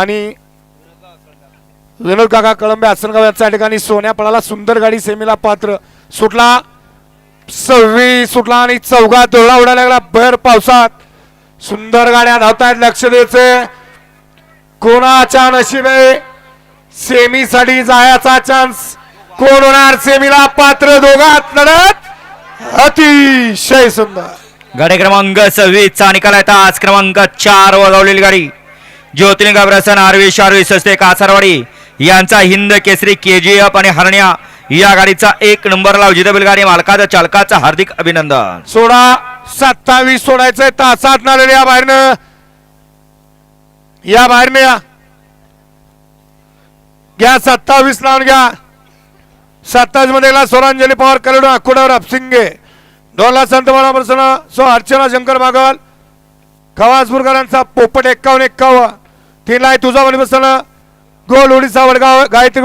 आणि विनोद काका कळंबे आसनगाव यांच्या ठिकाणी सोन्या पळाला सुंदर गाडी सेमीला पात्र. सुटला सव्वीस सुटला आणि चौघा दोळा उडायला लागला. भर पावसात सुंदर गाड्या धावतायत लक्ष द्यायचे कोणाच्या नशिबे? सेमीसाठी जायचा चान्स कोण होणार? सेमीला पात्र दोघात लढत अतिशय सुंदर. गाडी क्रमांक सव्वीस चा निकाल येतात आज क्रमांक चार वर लावलेली गाडी. ज्योतिर्लिंग अभ्यासन आरवी शारवी सस्ते कासारवाडी यांचा हिंद केसरी के जी एफ आणि हरण्या या गाडीचा एक नंबरला जिथं गाडी मालकाचा चालकाचा हार्दिक अभिनंदन. सोळा सत्तावीस सोडायचंय तासात नालेले या बाहेरनं. या बाहेरनं या. घ्या सत्तावीस लावून घ्या. सत्तावीसमध्ये गेला सोरांजली पवार कलडू अकुडावर अपसिंगे डोला संत बाळा प्रसन्न सो अर्चना शंकर बागल खवासपूरकरांचा पोपट एक्कावन्न एक्कावन्न तीन लाय तुझा बसणं गोल उडीसा वडगाव गायत्री